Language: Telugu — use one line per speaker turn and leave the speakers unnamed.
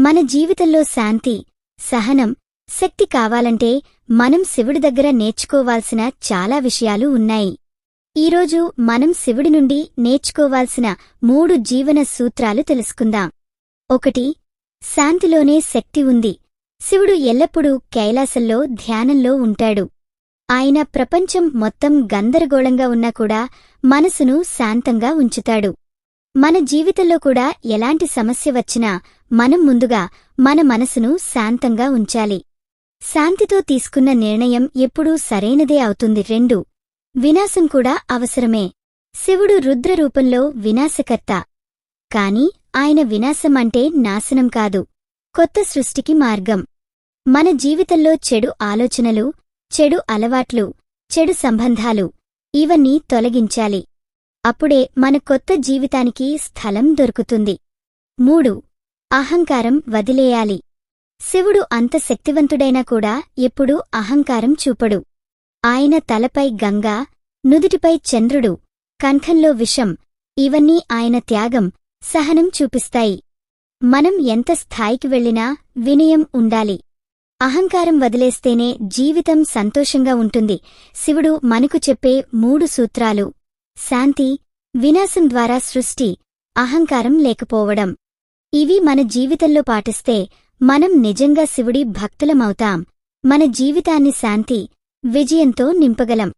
మన జీవితంలో శాంతి సహనం శక్తి కావాలంటే మనం శివుడి దగ్గర నేర్చుకోవాల్సిన చాలా విషయాలు ఉన్నాయి. ఈరోజు మనం శివుడి నుండి నేర్చుకోవాల్సిన మూడు జీవన సూత్రాలు తెలుసుకుందాం. ఒకటి శాంతిలోనే శక్తి ఉంది. శివుడు ఎల్లప్పుడూ కైలాసంలో ధ్యానంలో ఉంటాడు. ఆయన ప్రపంచం మొత్తం గందరగోళంగా ఉన్నా కూడా మనసును శాంతంగా ఉంచుతాడు. మన జీవితంలో కూడా ఎలాంటి సమస్య వచ్చినా మనం ముందుగా మన మనసును శాంతంగా ఉంచాలి. శాంతితో తీసుకున్న నిర్ణయం ఎప్పుడూ సరైనదే అవుతుంది. రెండు వినాశం కూడా అవసరమే. శివుడు రుద్రరూపంలో వినాశకర్త. కాని ఆయన వినాశం అంటే నాశనం కాదు. కొత్త సృష్టికి మార్గం. మన జీవితంలో చెడు ఆలోచనలు చెడు అలవాట్లు చెడు సంబంధాలు ఇవన్నీ తొలగించాలి. అప్పుడే మన కొత్త జీవితానికి స్థలం దొరుకుతుంది. మూడు. అహంకారం వదిలేయాలి. శివుడు అంత శక్తివంతుడైనా కూడా ఎప్పుడూ అహంకారం చూపడు. ఆయన తలపై గంగా నుదుటిపై చంద్రుడు కంఠంలో విషం ఇవన్నీ ఆయన త్యాగం సహనం చూపిస్తాయి. మనం ఎంత స్థాయికి వెళ్ళినా వినయం ఉండాలి. అహంకారం వదిలేస్తేనే జీవితం సంతోషంగా ఉంటుంది. శివుడు మనకు చెప్పే మూడు సూత్రాలు. శాంతి వినాశం ద్వారా సృష్టి అహంకారం లేకపోవడం. ఇవి మన జీవితంలో పాటిస్తే మనం నిజంగా శివుడి భక్తులమవుతాం. మన జీవితాన్ని శాంతి విజయంతో నింపగలం.